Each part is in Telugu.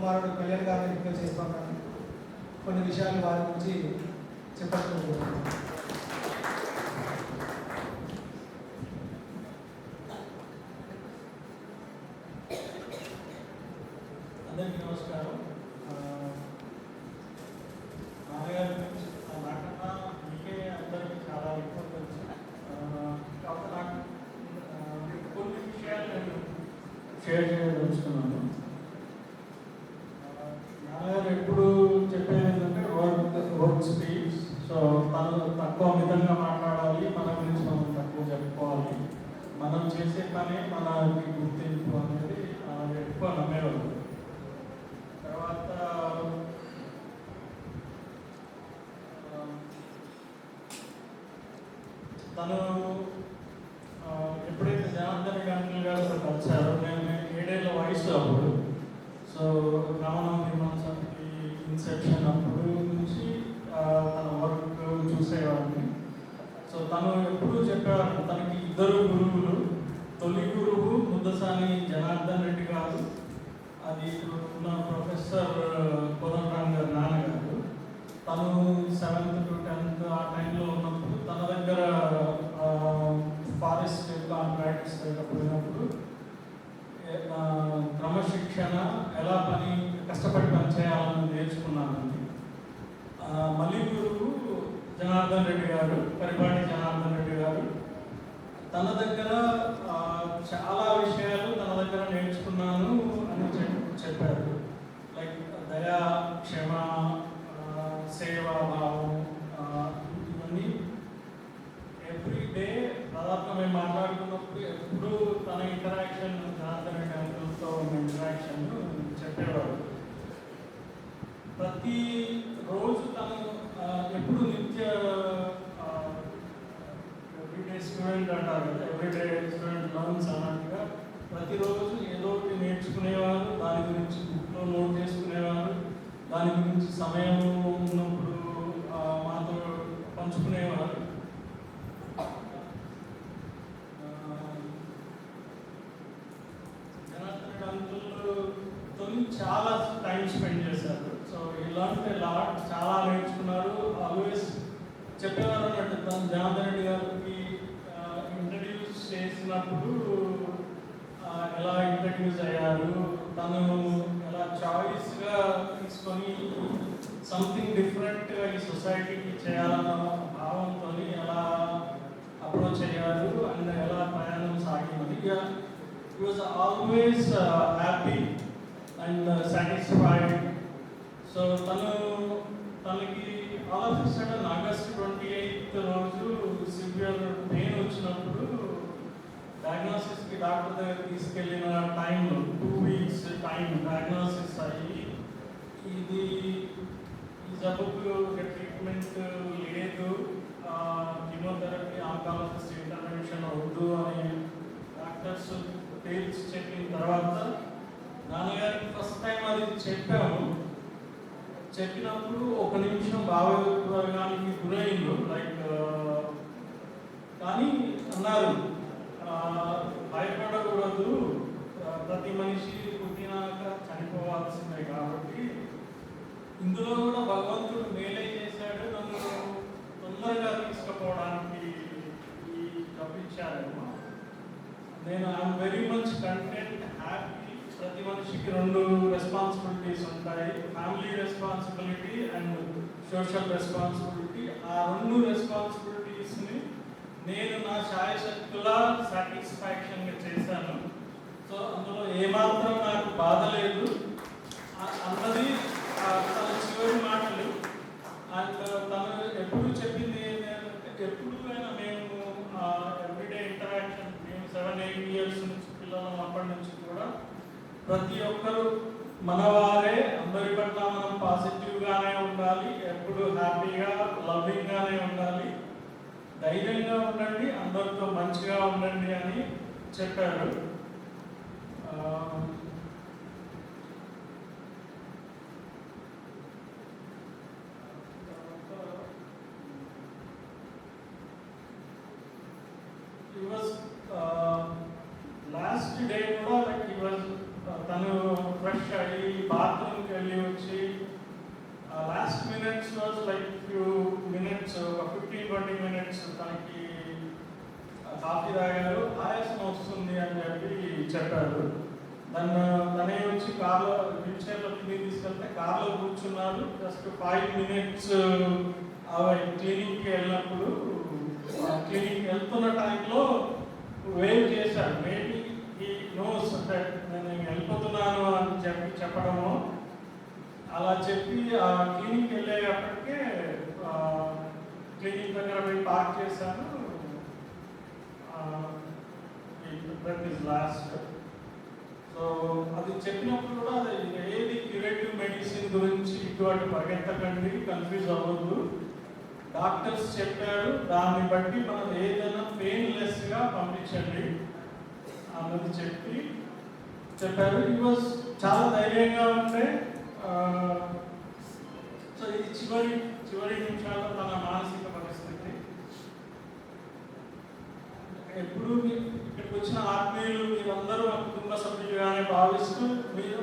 కుమారుడు కళ్యాణ్ గారిని రిక్వెస్ట్ చేస్తున్నాను కొన్ని విషయాలు వారి గురించి చెప్పాలనుకుంటున్నాను అందరికీ నమస్కారం ఆ, నాన్నగారి గురించి ఆ, నాకన్నా మీకే అందరికీ చాలా ఎక్కువ తెలుసు ఆ, కాకపోతే నాకు ఆ, కొన్ని విషయాలు నేను షేర్ చేయదలుచుకున్నాను తను ఎప్పుడైతే జనార్దన్ గంటలు గారు వచ్చారో నేను ఏడేళ్ళ వయసు అప్పుడు. సో రామనామ నిర్మాణానికి ఇన్సెప్షన్ అప్పుడు నుంచి తన వర్క్ చూసేవాడిని. సో తను ఎప్పుడూ చెప్పేవాడు తనకి ఇద్దరు గురువులు తొలి గురువు ముద్దసాని జనార్దన్ రెడ్డి గారు అది ఇప్పుడు ఉన్న ప్రొఫెసర్ ఉన్నప్పుడు ఆ, క్రమశిక్షణ ఎలా పని కష్టపడి పని చేయాలని నేర్చుకున్నానండి. ఆ, మళ్ళీ గురువు జనార్దన్ రెడ్డి గారు పరిపాటి జనార్దన్ రెడ్డి గారు తన దగ్గర ఆ, చాలా విషయాలు తన దగ్గర నేర్చుకున్నాను అని చెప్- చెప్పారు లైక్ దయా క్షమ ఆ, సేవాభావం ఆ, ఇవన్నీ ఎవ్రీ డే దాదాపు మేము మాట్లాడుకున్నప్పుడు ఎప్పుడు తన ఇంటరాక్షన్ జనార్దన్ రెడ్డి అంకుల్తో ఉన్న ఇంటరాక్షన్ చెప్పేవాడు ప్రతి రోజు తను ఎప్పుడు నిత్య ఎవ్రీడే స్టూడెంట్ అంటారు కదా ఎవ్రీడే స్టూడెంట్ లర్న్స్ అన్నట్టుగా ప్రతిరోజు ఏదో ఒకటి నేర్చుకునేవారు దాని గురించి బుక్లో నోట్ చేసుకునేవారు దాని గురించి సమయం ఉన్నప్పుడు మాతో పంచుకునేవారు. ఆ, జనార్దన్ అంకుల్తో చాలా టైం స్పెండ్ చేశారు. ఇలాంటి లాట్ చాలా నేర్చుకున్నారు ఆల్వేస్ చెప్పేవారు అన్నట్టు తను జనార్దన్ రెడ్డి గారికి ఇంట్రడ్యూస్ చేసినప్పుడు ఎలా ఇంట్రడ్యూస్ అయ్యారు తను ఎలా చాయిస్గా తీసుకొని సంథింగ్ డిఫరెంట్గా ఈ సొసైటీకి చేయాలన్న భావంతో ఎలా అప్రోచ్ అయ్యారు అండ్ ఎలా ప్రయాణం సాగింది ఇక he always happy and satisfied. So తను తనకి ఆల్ ఆగస్ట్ ట్వంటీ ఎయిత్ రోజు సివియర్ పెయిన్ వచ్చినప్పుడు డయాగ్నోసిస్కి డాక్టర్ దగ్గర తీసుకెళ్ళిన time two weeks time diagnosis అయ్యి ఇది ఈ జబ్బుకు ట్రీట్మెంట్ లేదు. కీమోథెరపీ ఆంకాలజిస్ట్ ఇంటర్వెన్షన్ వద్దు అని డాక్టర్స్ తేల్చి చెప్పిన తర్వాత నాన్నగారికి ఫస్ట్ టైం అది చెప్పాము. చెప్పినప్పుడు ఒక నిమిషం భావోద్వేగానికి గురైండు. లైక్ uh, కానీ అన్నారు. భయపడకూడదు. ప్రతి మనిషి పుట్టినాక చనిపోవాల్సిందే కాబట్టి ఇందులో కూడా భగవంతుడు మేలే చేశాడు. నన్ను తొందరగా తీసుకుపోవడానికి ఈ కప్పించారేమో నేను I'm very much content happy ప్రతి మనిషికి రెండు రెస్పాన్సిబిలిటీస్ ఉంటాయి. Family responsibility and social responsibility ఆ రెండు రెస్పాన్సిబిలిటీస్ని నేను నా శాయశక్తులా సాటిస్ఫాక్షన్గా చేశాను. సో అందులో ఏమాత్రం నాకు బాధ లేదు. ఆ- అన్నది చివరి మాటలు అండ్ తను ఎప్పుడు చెప్పింది ఏంటంటే ఎప్పుడు అయినా మేము ఎవ్రీడే ఇంటరాక్షన్ మేము సెవెన్ ఎయిట్ ఇయర్స్ నుంచి పిల్లలం అప్పటి నుంచి కూడా ప్రతి ఒక్కరు మనవారే. అందరి పట్ల మనం పాజిటివ్గానే ఉండాలి. ఎప్పుడు హ్యాపీగా లవింగ్గానే ఉండాలి. ధైర్యంగా ఉండండి. అందరితో మంచిగా ఉండండి అని చెప్పారు ఆ, he was uh, last day కూడా లైక్ he was uh, తను ఫ్రెష్ అయ్యి బాత్రూమ్కి వెళ్ళి వచ్చి last minutes was like few minutes ఒక ఫిఫ్టీన్ ట్వంటీ మనకి కాఫీ తాగారు ఆయాసం వస్తుంది అని చెప్పి చెప్పారు. నన్ను తనే వచ్చి కార్లో వీల్ క్లీన్ తీసుకెళ్తే కార్లో కూర్చున్నారు. జస్ట్ ఫైవ్ మినిట్స్ క్లినిక్కి వెళ్ళినప్పుడు క్లినిక్ వెళ్తున్న టైంలో వేవ్ చేశాడు మేబీ ఈ నోస్ అంటే నేను వెళ్ళిపోతున్నాను అని చెప్పి చెప్పడము. అలా చెప్పి ఆ క్లినిక్ వెళ్ళేటప్పటికే క్లినిక్ దగ్గర పోయి పార్క్ చేశాను. దట్ ఈస్ లాస్ట్ సో అది చెప్పినప్పుడు కూడా అది ఏది క్యూరేటివ్ మెడిసిన్ గురించి ఇటువంటి పరిగెత్తకండి కన్ఫ్యూజ్ అవ్వద్దు. డాక్టర్స్ చెప్పారు దాన్ని బట్టి మనం ఏదైనా పెయిన్లెస్గా పంపించండి అన్నది చెప్పి చెప్పారు. ఇట్ వాజ్ చాలా ధైర్యంగా ఉంటే సో ఇది చివరి చివరి నిమిషాల్లో తన మానసిక ఎప్పుడు ఇక్కడికి వచ్చిన ఆత్మీయులు మీరందరూ మా కుటుంబ సభ్యులుగానే భావిస్తూ మీరు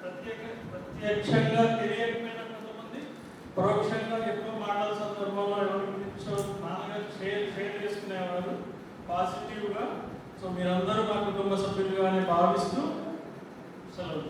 ప్రత్యేక ప్రత్యక్షంగా తెలియకపోయిన కొంతమంది పరోక్షంగా ఎక్కువ మాటల సందర్భంలో మానగా షేర్ షేర్ చేసుకునేవారు. పాజిటివ్గా సో మీరందరూ మా కుటుంబ సభ్యులుగానే భావిస్తూ సెలవు